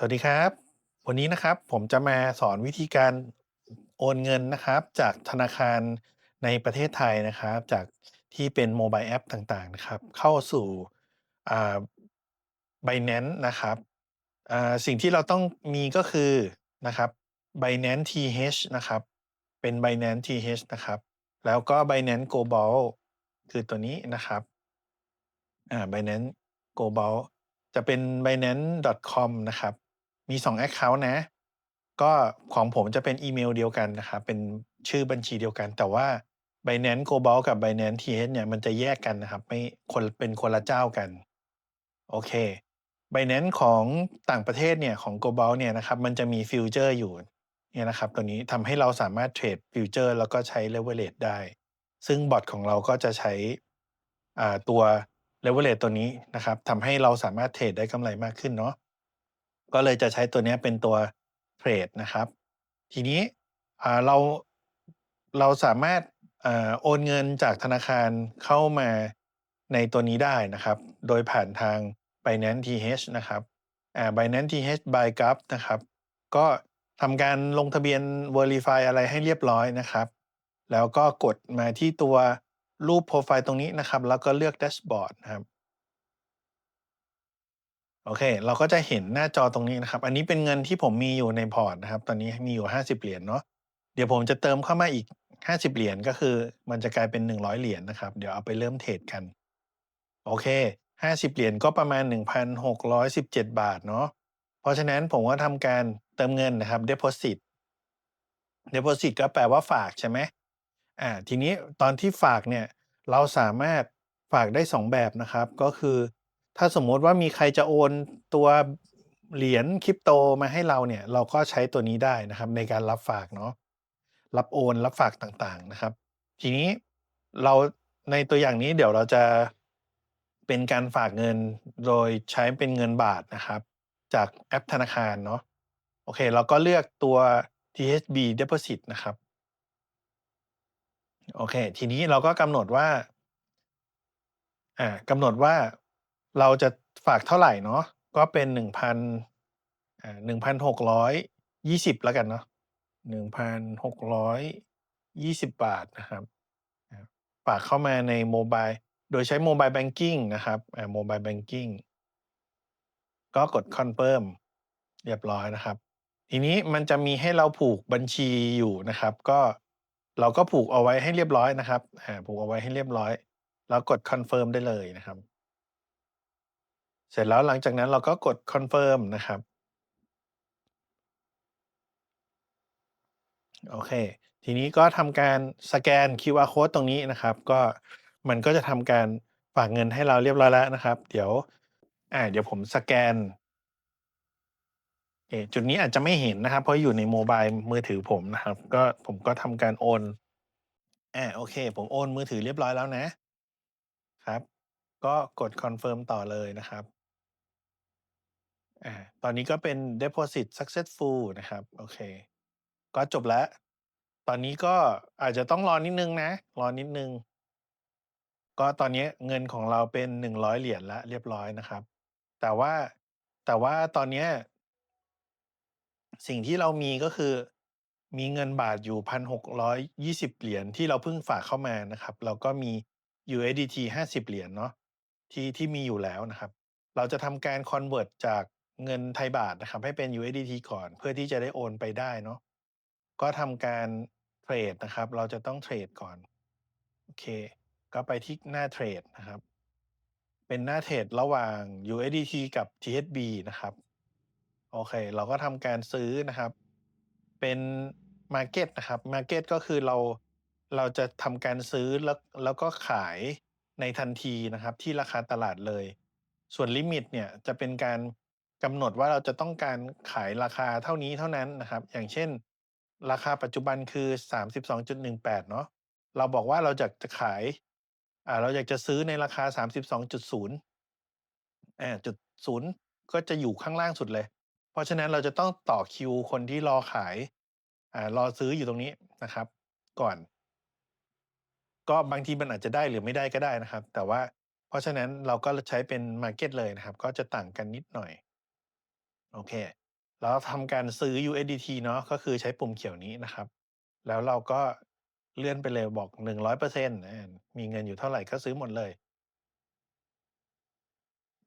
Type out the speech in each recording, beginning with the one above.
สวัสดีครับ วันนี้นะครับผมจะมาสอนวิธีการโอนเงินนะครับ จากธนาคารในประเทศไทยนะครับ จากที่เป็นโมบายแอปต่างๆนะครับ เข้าสู่อ่า Binance นะครับอ่าสิ่งที่เราต้องมีก็คือนะครับ Binance TH นะครับ เป็น Binance TH นะครับ แล้วก็ Binance Global คือตัวนี้นะครับอ่า Binance Global จะเป็น binance.com นะครับ มี2แอ็กเคานต์นะ ก็ของผมจะเป็นอีเมลเดียวกันนะครับ เป็นชื่อบัญชีเดียวกัน แต่ว่า Binance Global กับ Binance TH เนี่ยมันจะแยกกันนะครับ ไม่คนเป็นคนละเจ้ากัน โอเค Binance ของต่างประเทศเนี่ยของ Global เนี่ยนะครับมันจะมีฟิวเจอร์อยู่เนี่ยนะครับตัวนี้ทำให้เราสามารถเทรดฟิวเจอร์แล้วก็ใช้ leverage ได้ ซึ่งบอทของเราก็จะใช้อ่าตัว leverage ตัวนี้นะครับทำให้เราสามารถเทรดได้กำไรมากขึ้นเนาะ ก็เลยจะใช้ตัวนี้เป็นตัวเทรดนะครับ ทีนี้เราเราสามารถอโอนเงินจากธนาคารเข้ามาในตัวนี้ได้นะครับ โดยผ่านทาง Binance TH นะครับ Binance TH by g u p นะครับ ก็ทำการลงทะเบียน Verify อะไรให้เรียบร้อยนะครับ แล้วก็กดมาที่ตัวรูปโปรไฟล์ตรงนี้นะครับ แล้วก็เลือกแดชบอร์ดนะครับ โอเค เราก็จะเห็นหน้าจอตรงนี้นะครับ อันนี้เป็นเงินที่ผมมีอยู่ในพอร์ตนะครับ ตอนนี้มีอยู่ 50 เหรียญเนาะ เดี๋ยวผมจะเติมเข้ามาอีก 50 เหรียญก็คือ มันจะกลายเป็น 100 เหรียญนะครับ เดี๋ยวเอาไปเริ่มเทรดกัน โอเค 50 เหรียญก็ประมาณ 1,617 บาทเนาะ เพราะฉะนั้นผมก็ทำการเติมเงินนะครับ deposit deposit ก็แปลว่าฝากใช่ไหมอ่า ทีนี้ตอนที่ฝากเนี่ย เราสามารถฝากได้ 2 แบบนะครับ ก็คือ ถ้าสมมติว่ามีใครจะโอนตัวเหรียญคริปโตมาให้เราเนี่ย เราก็ใช้ตัวนี้ได้นะครับ ในการรับฝากเนาะรับโอนรับฝากต่างๆนะครับ ทีนี้เราในตัวอย่างนี้เดี๋ยวเราจะเป็นการฝากเงินโดยใช้เป็นเงินบาทนะครับ จากแอปธนาคารเนาะโอเค เราก็เลือกตัว THB Deposit นะครับโอเค ทีนี้เราก็กำหนดว่า อ่ากำหนดว่า เราจะฝากเท่าไหร่เนาะก็เป็น1,000อ่า1,620แล้วกันเนาะ1,620บบาทนะครับฝากเข้ามาในโมบายโดยใช้โมบายแบงกิ้งนะครับอ่าโมบายแบงกิ้งก็กดคอนเฟิร์มเรียบร้อยนะครับ ทีนี้มันจะมีให้เราผูกบัญชีอยู่นะครับ ก็เราก็ผูกเอาไว้ให้เรียบร้อยนะครับอ่าผูกเอาไว้ให้เรียบร้อย แล้วกดคอนเฟิร์มได้เลยนะครับ เสร็จแล้วหลังจากนั้นเราก็กดคอนเฟิร์มนะครับ โอเค ทีนี้ก็ทำการสแกน QR Code ตรงนี้นะครับ ก็มันก็จะทำการฝากเงินให้เราเรียบร้อยแล้วนะครับ เดี๋ยวอ่าเดี๋ยวผมสแกนเอจุดนี้อาจจะไม่เห็นนะครับ เพราะอยู่ในโมบายมือถือผมนะครับ ก็ผมก็ทำการโอนอ่าโอเค ผมโอนมือถือเรียบร้อยแล้วนะครับ ก็กดคอนเฟิร์มต่อเลยนะครับ อ่าตอนนี้ก็เป็น deposit successful นะครับ โอเค ก็จบแล้ว ตอนนี้ก็อาจจะต้องรอนิดนึงนะ รอนิดนึง ก็ตอนนี้เงินของเราเป็น100เหรียญแล้วเรียบร้อยนะครับ แต่ว่าแต่ว่าตอนเนี้ยสิ่งที่เรามีก็คือ มีเงินบาทอยู่1,620เหรียญที่เราเพิ่งฝากเข้ามานะครับ แล้วก็มี USDT 50เหรียญเนาะที่ที่มีอยู่แล้วนะครับ เราจะทำการ convert จาก เงินไทยบาทนะครับให้เป็น USDT ก่อน เพื่อที่จะได้โอนไปได้เนาะก็ทำการเทรดนะครับ เราจะต้องเทรดก่อนโอเค ก็ไปที่หน้าเทรดนะครับ เป็นหน้าเทรดระหว่าง USDT กับ THB นะครับโอเค เราก็ทำการซื้อนะครับ เป็น Market นะครับ Market ก็คือเราเราจะทำการซื้อแล้วแล้วก็ขายในทันทีนะครับ ที่ราคาตลาดเลย ส่วนลิมิตเนี่ยจะเป็นการ กำหนดว่าเราจะต้องการขายราคาเท่านี้เท่านั้นนะครับ อย่างเช่น ราคาปัจจุบันคือ 32.18 เนาะเราบอกว่าเราอยากจะขายอ่าเราอยากจะซื้อในราคา 32.0อ่าจุดศูนย์ก็จะอยู่ข้างล่างสุดเลย เพราะฉะนั้นเราจะต้องต่อคิวคนที่รอขายอ่ารอซื้ออยู่ตรงนี้นะครับ ก่อน ก็บางทีมันอาจจะได้หรือไม่ได้ก็ได้นะครับ แต่ว่าเพราะฉะนั้นเราก็ใช้เป็น Market เลยนะครับ ก็จะต่างกันนิดหน่อย โอเค แล้วทำการซื้อ USDT เนาะก็คือใช้ปุ่มเขียวนี้นะครับ แล้วเราก็เลื่อนไปเลยบอก100%อามีเงินอยู่เท่าไหร่ก็ซื้อหมดเลย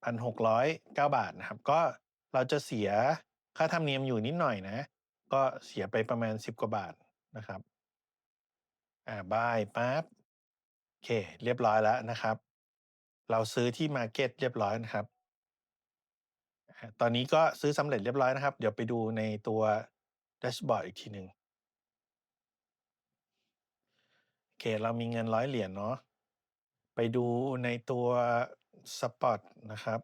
1,609บาทนะครับ ก็เราจะเสียค่าธรรมเนียมอยู่นิดหน่อยนะ ก็เสียไปประมาณ10กว่าบาทนะครับ อ่า buy ปั๊บโอเค เรียบร้อยแล้วนะครับ เราซื้อที่ market เรียบร้อยนะครับ ตอนนี้ก็ซื้อสำเร็จเรียบร้อยนะครับ เดี๋ยวไปดูในตัวแดชบอร์ดอีกทีหนึ่งโอเค เรามีเงิน100เหรียญเนาะไปดูในตัวสปอตนะครับ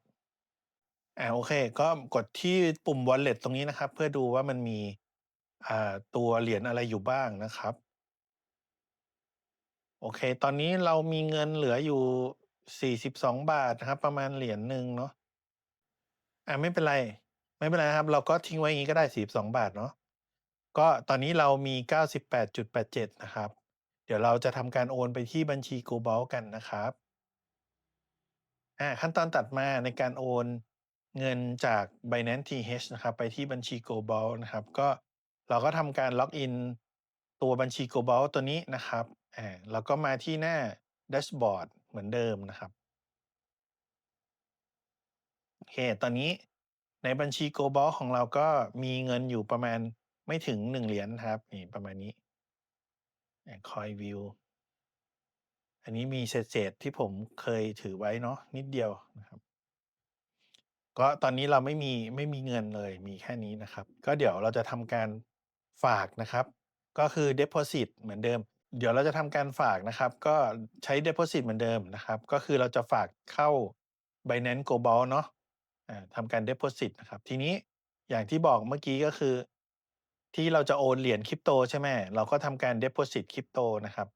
อ่าโอเค ก็กดที่ปุ่ม wallet ตรงนี้นะครับ เพื่อดูว่ามันมีอ่าตัวเหรียญอะไรอยู่บ้างนะครับ โอเค ตอนนี้เรามีเงินเหลืออยู่ 42 บาทนะครับ ประมาณเหรียญหนึ่งเนาะ อาไม่เป็นไร ไม่เป็นไรครับ เราก็ทิ้งไว้อย่างงี้ก็ได้42บาทเนาะก็ตอนนี้เรามี 98.87 นะครับ เดี๋ยวเราจะทำการโอนไปที่บัญชี g o b a l กันนะครับอ่าขั้นตอนถัดมาในการโอนเงินจาก Binance TH นะครับ ไปที่บัญชี g o b a l นะครับ ก็เราก็ทำการล็อกอินตัวบัญชี g o b a l ตัวนี้นะครับอ่าแล้วก็มาที่หน้าแดชบอร์ดเหมือนเดิมนะครับ เค ตอนนี้ในบัญชี GoBalte ของเราก็มีเงินอยู่ประมาณไม่ถึง1เหรียญครับ นี่ประมาณนี้คอา CoinView อันนี้มีเศษที่ผมเคยถือไว้เนาะนิดเดียวนะครับ ก็ตอนนี้เราไม่มีไม่มีเงินเลยมีแค่นี้นะครับ ก็เดี๋ยวเราจะทำการฝากนะครับ ก็คือดิพอซิตเหมือนเดิม เดี๋ยวเราจะทำการฝากนะครับ ก็ใช้ดิพอซิตเหมือนเดิมนะครับ ก็คือเราจะฝากเข้า Binance Global เนาะ ทำการดิพอซิตนะครับ ทีนี้อย่างที่บอกเมื่อกี้ก็คือ ที่เราจะโอนเหรียญ Crypto ใช่ไหมเราก็ทำการดิพอซิต Crypto นะครับ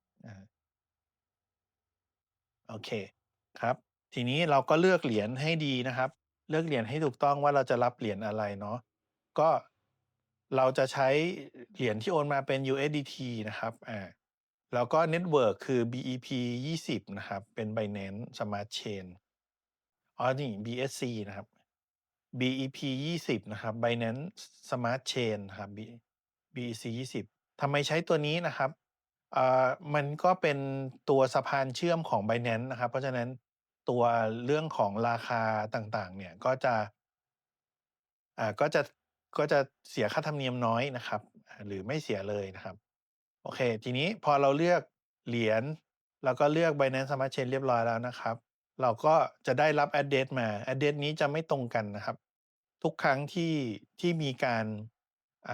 โอเคครับ ทีนี้เราก็เลือกเหรียญให้ดีนะครับ เลือกเหรียญให้ถูกต้องว่าเราจะรับเหรียญอะไรเนาะก็เราจะใช้เหรียญที่โอนมาเป็น USDT นะครับอาแล้วก็เน็ตเวิร์กคือ BEP20 นะครับ เป็น Binance Smart Chain อ๋อนี่ BSC นะครับ BEP20 นะครับ Binance Smart Chain นะครับ BEC 20ทำไมใช้ตัวนี้นะครับอ่ามันก็เป็นตัวสะพานเชื่อมของ Binance นะครับ เพราะฉะนั้นตัวเรื่องของราคาต่างๆ เนี่ยก็จะอ่าก็จะก็จะเสียค่าธรรมเนียมน้อยนะครับ หรือไม่เสียเลยนะครับ โอเค ทีนี้พอเราเลือกเหรียญแล้วก็เลือก Binance Smart Chain เรียบร้อยแล้วนะครับ เราก็จะได้รับแอดเดรสมาแอดเดรสนี้จะไม่ตรงกันนะครับ ทุกครั้งที่ที่มีการอ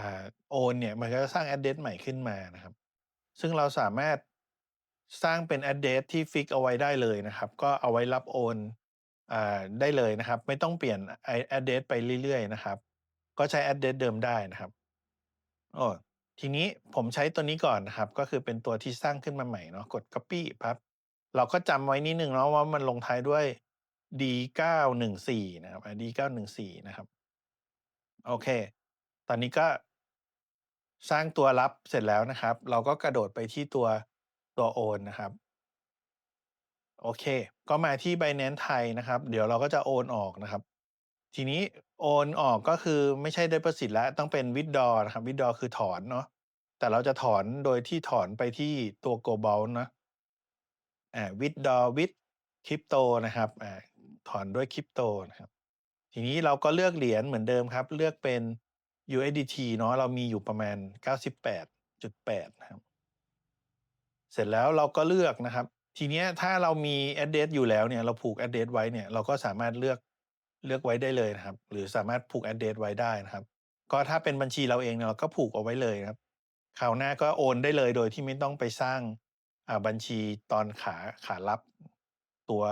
โอนเนี่ยมันก็จะสร้างแอดเดรสใหม่ขึ้นมานะครับ ซึ่งเราสามารถสร้างเป็นแอดเดรสที่ฟิกเอาไว้ได้เลยนะครับ ก็เอาไว้รับโอนอได้เลยนะครับ ไม่ต้องเปลี่ยนแอดเดสไปเรื่อยๆนะครับ ก็ใช้แอดเดรสเดิมได้นะครับโอ้ทีนี้ผมใช้ตัวนี้ก่อนนะครับ ก็คือเป็นตัวที่สร้างขึ้นมาใหม่เนาะกด Copy ปั๊บ เราก็จำไว้นิดหนึ่งเนาะว่ามันลงท้ายด้วย D914 นะครับอา D914 นะครับ โอเค ตอนนี้ก็สร้างตัวรับเสร็จแล้วนะครับ เราก็กระโดดไปที่ตัวตัวโอนนะครับ โอเค ก็มาที่ Binance ไทยนะครับ เดี๋ยวเราก็จะโอนออกนะครับ ทีนี้โอนออกก็คือไม่ใช่ดิพอซิตแล้วต้องเป็น Withdraw นะครับ Withdraw คือถอนเนาะแต่เราจะถอนโดยที่ถอนไปที่ตัว GoBalte เนาะอา Withdraw with Crypto นะครับอาถอนด้วย Crypto นะครับ ทีนี้เราก็เลือกเหรียญเหมือนเดิมครับ เลือกเป็น USDT เนาะเรามีอยู่ประมาณ 98.8นะครับ เสร็จแล้วเราก็เลือกนะครับ ทีเนี้ยถ้าเรามีแอดเดรสอยู่แล้วเนี่ยเราผูกแอดเดรสไว้เนี่ยเราก็สามารถเลือกเลือกไว้ได้เลยนะครับ หรือสามารถผูกแอดเดรสไว้ได้นะครับ ก็ถ้าเป็นบัญชีเราเองเนี่ยเราก็ผูกเอาไว้เลยครับคราวหน้าก็โอนได้เลยโดยที่ไม่ต้องไปสร้าง อ่าบัญชีตอนขาขารับตัว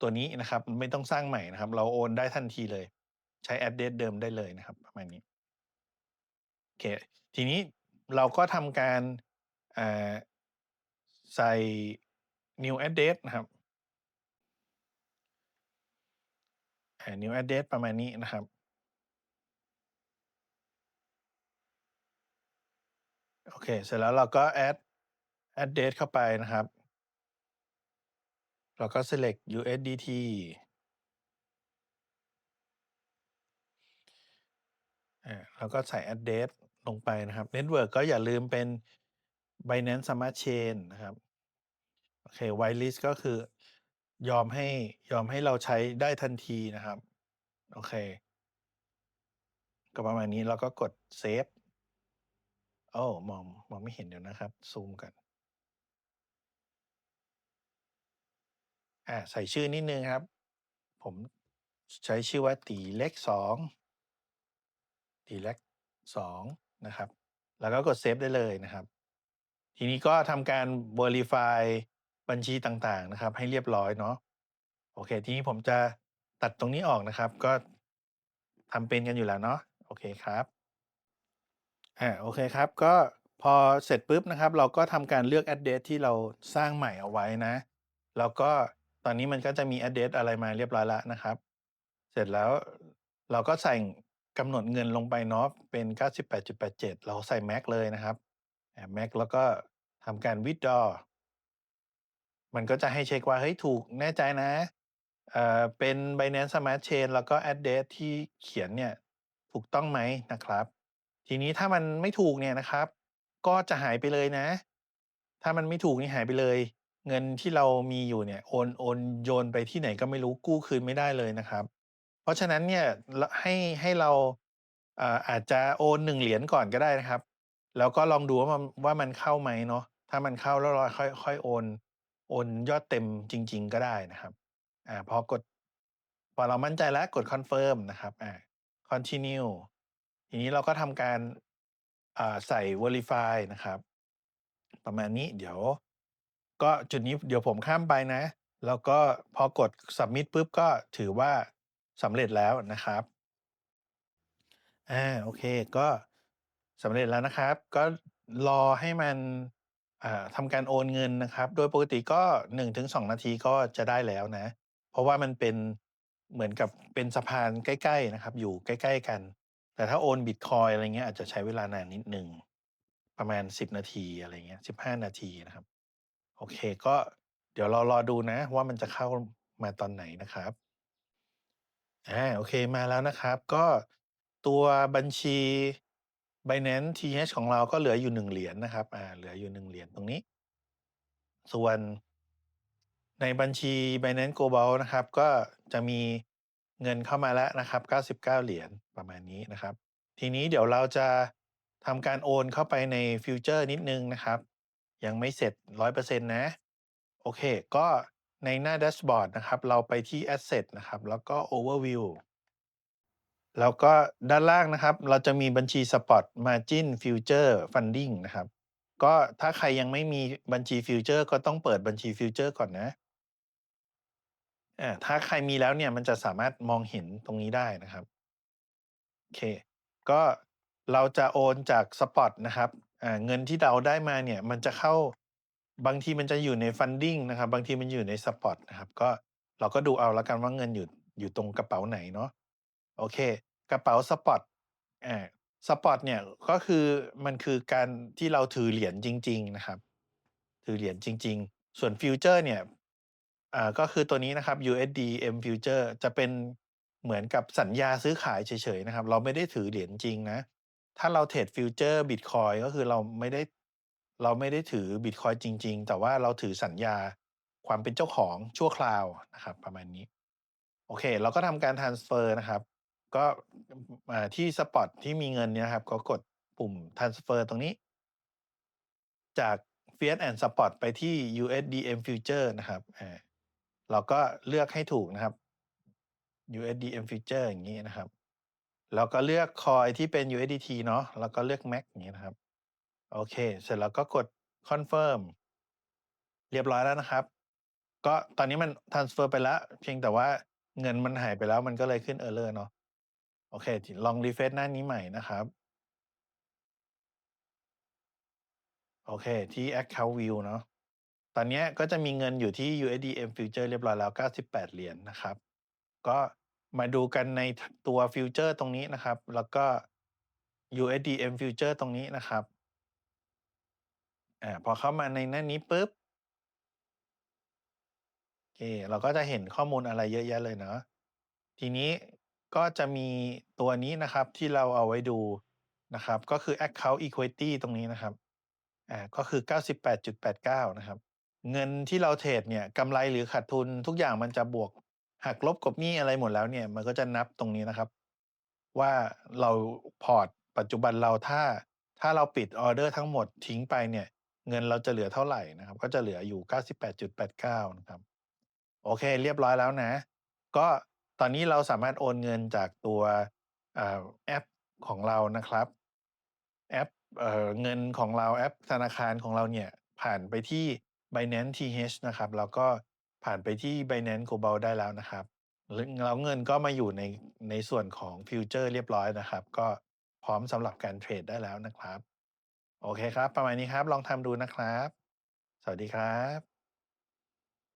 ตัวนี้นะครับ ไม่ต้องสร้างใหม่นะครับ เราโอนได้ทันทีเลย ใช้แอดเดสเดิมได้เลยนะครับ ประมาณนี้โอเคทีนี้เราก็ทำการอ่าใส่ New Address นะครับอา New Address ประมาณนี้นะครับโอเค เสร็จแล้วเราก็ Add Address เข้าไปนะครับเราก็ select USDT ออาแล้วก็ใส่แอดเดรสลงไปนะครับเน็ตเวิร์กก็อย่าลืมเป็น Binance Smart Chain นะครับ โอเค Whitelist ก็คือยอมให้ยอมให้เราใช้ได้ทันทีนะครับ โอเค ก็ประมาณนี้แล้วก็กดเซฟโอ้มองมองไม่เห็นเดี๋ยวนะครับ ซูมก่อน อาใส่ชื่อนิดนึงครับ ผมใช้ชื่อว่าตีเล็กสองตีเล็กสองนะครับ แล้วก็กดเซฟได้เลยนะครับ ทีนี้ก็ทำการ Verify บัญชีต่างๆนะครับ ให้เรียบร้อยเนาะโอเค ทีนี้ผมจะตัดตรงนี้ออกนะครับ ก็ทำเป็นกันอยู่แล้วเนาะโอเคครับอ่าโอเคครับ ก็พอเสร็จปุ๊บนะครับ เราก็ทำการเลือก address ที่เราสร้างใหม่เอาไว้นะ แล้วก็ ตอนนี้มันก็จะมี address อะไรมาเรียบร้อยแล้วนะครับ เสร็จแล้วเราก็ใส่กำหนดเงินลงไปเนาะเป็น 98.87 เราใส่ max เลยนะครับอ่า max แล้วก็ทำการ withdraw มันก็จะให้เช็คว่า เฮ้ย ถูกแน่ใจนะเอ่อเป็น Binance Smart Chain แล้วก็ address ที่เขียนเนี่ย ถูกต้องไหมนะครับ ทีนี้ถ้ามันไม่ถูกเนี่ยนะครับ ก็จะหายไปเลยนะ ถ้ามันไม่ถูกนี่หายไปเลย เงินที่เรามีอยู่เนี่ยโอนโอนโยนไปที่ไหนก็ไม่รู้กู้คืนไม่ได้เลยนะครับ เพราะฉะนั้นเนี่ยให้ให้เราอ่าอาจจะโอน1เหรียญก่อนก็ได้นะครับ แล้วก็ลองดูว่ามันว่ามันเข้าไหมเนาะถ้ามันเข้าแล้วเราค่อยค่อยโอน โอนยอดเต็มจริง ๆ ก็ได้นะครับอ่าพอกด พอเรามั่นใจแล้วกดคอนเฟิร์มนะครับอ่า continue ทีนี้เราก็ทำการอ่าใส่ verify นะครับ ประมาณนี้เดี๋ยว ก็จุดนี้เดี๋ยวผมข้ามไปนะ แล้วก็พอกด submit ปุ๊บก็ถือว่าสำเร็จแล้วนะครับ อ่าโอเคก็สำเร็จแล้วนะครับ ก็รอให้มันอ่าทำการโอนเงินนะครับ โดยปกติก็ 1-2 นาทีก็จะได้แล้วนะ เพราะว่ามันเป็นเหมือนกับเป็นสะพานใกล้ๆนะครับ อยู่ใกล้ๆกัน แต่ถ้าโอนบิตคอยอะไรเงี้ยอาจจะใช้เวลานานนิดหนึ่งประมาณ 10 นาทีอะไรเงี้ย15 นาทีนะครับ โอเค ก็เดี๋ยวเรารอดูนะ ว่ามันจะเข้ามาตอนไหนนะครับอ่าโอเคมาแล้วนะครับ ก็ตัวบัญชี Binance TH ของเราก็เหลืออยู่1เหรียญนะครับอ่าเหลืออยู่1เหรียญตรงนี้ ส่วนในบัญชี Binance Global นะครับ ก็จะมีเงินเข้ามาแล้วนะครับ 99 เหรียญประมาณนี้นะครับ ทีนี้เดี๋ยวเราจะทำการโอนเข้าไปในฟิวเจอร์นิดนึงนะครับ ยังไม่เสร็จ 100%นะ โอเค ก็ในหน้าแดชบอร์ดนะครับ เราไปที่ Asset นะครับ แล้วก็ Overview แล้วก็ด้านล่างนะครับ เราจะมีบัญชี Spot Margin Future Funding นะครับ ก็ถ้าใครยังไม่มีบัญชีฟิวเจอร์ก็ต้องเปิดบัญชีฟิวเจอร์ก่อนนะอาถ้าใครมีแล้วเนี่ยมันจะสามารถมองเห็นตรงนี้ได้นะครับโอเค ก็เราจะโอนจากสปอตนะครับ เงินที่เราได้มาเนี่ยมันจะเข้าบางทีมันจะอยู่ใน funding นะครับ บางทีมันอยู่ในสปอตนะครับ ก็เราก็ดูเอาล้วกันว่าเงินอยู่อยู่ตรงกระเป๋าไหนเนาะโอเค กระเป๋าสปอตอ่าสปอตเนี่ยก็คือมันคือการที่เราถือเหรียญจริง ๆนะครับ ถือเหรียญจริง ๆ ส่วนฟิวเจอร์เนี่ยอ่าก็คือตัวนี้นะครับ USD M Future จะเป็นเหมือนกับสัญญาซื้อขายเฉยๆนะครับ เราไม่ได้ถือเหรียญจริงนะ ถ้าเราเทรดฟิวเจอร์บิตคอยก็คือเราไม่ได้เราไม่ได้ถือบิตคอยจริง ๆ แต่ว่าเราถือสัญญาความเป็นเจ้าของชั่วคราวนะครับ ประมาณนี้ โอเค เราก็ทำการ transfer นะครับ ก็ที่สปอตที่มีเงินเนี่ยครับ ก็กดปุ่ม transfer ตรงนี้ จาก Fiat and Spot ไปที่ USDM Future นะครับเราก็เลือกให้ถูกนะครับ USDM Future อย่างงี้นะครับ แล้วก็เลือกคอยที่เป็น USDT เนาะแล้วก็เลือก MAX อย่างงี้นะครับ โอเค เสร็จแล้วก็กด Confirm เรียบร้อยแล้วนะครับ ก็ตอนนี้มัน transfer ไปแล้ว เพียงแต่ว่าเงินมันหายไปแล้วมันก็เลยขึ้น Error เนาะโอเค ลอง refresh หน้านี้ใหม่นะครับ โอเค ที่ Account View เนาะตอนเนี้ยก็จะมีเงินอยู่ที่ USDM Future เรียบร้อยแล้ว 98 เหรียญนะครับ ก็ มาดูกันในตัวฟิวเจอร์ตรงนี้นะครับ แล้วก็ USDM Future ตรงนี้นะครับอ่าพอเข้ามาในหน้านี้ปุ๊บโอเคเราก็จะเห็นข้อมูลอะไรเยอะแยะเลยเนาะทีนี้ก็จะมีตัวนี้นะครับที่เราเอาไว้ดูนะครับ ก็คือ Account Equity ตรงนี้นะครับอ่าก็คือ 98.89 นะครับ เงินที่เราเทรดเนี่ยกำไรหรือขาดทุนทุกอย่างมันจะบวก หักลบกบหนี้อะไรหมดแล้วเนี่ย มันก็จะนับตรงนี้นะครับ ว่าเราพอร์ตปัจจุบันเราถ้า ถ้าเราปิดออเดอร์ทั้งหมดทิ้งไปเนี่ย เงินเราจะเหลือเท่าไหร่นะครับ ก็จะเหลืออยู่ 98.89 นะครับ โอเค เรียบร้อยแล้วนะ ก็ตอนนี้เราสามารถโอนเงินจากตัวอแอปของเรานะครับ แอปเอเงินของเราแอปธนาคารของเราเนี่ยผ่านไปที่ Binance TH นะครับ แล้วก็ ผ่านไปที่ Binance Global ได้แล้วนะครับแล้วแล้วเงินก็มาอยู่ในในส่วนของฟิวเจอร์เรียบร้อยนะครับ ก็พร้อมสำหรับการเทรดได้แล้วนะครับ โอเคครับ ประมาณนี้ครับ ลองทำดูนะครับ สวัสดีครับ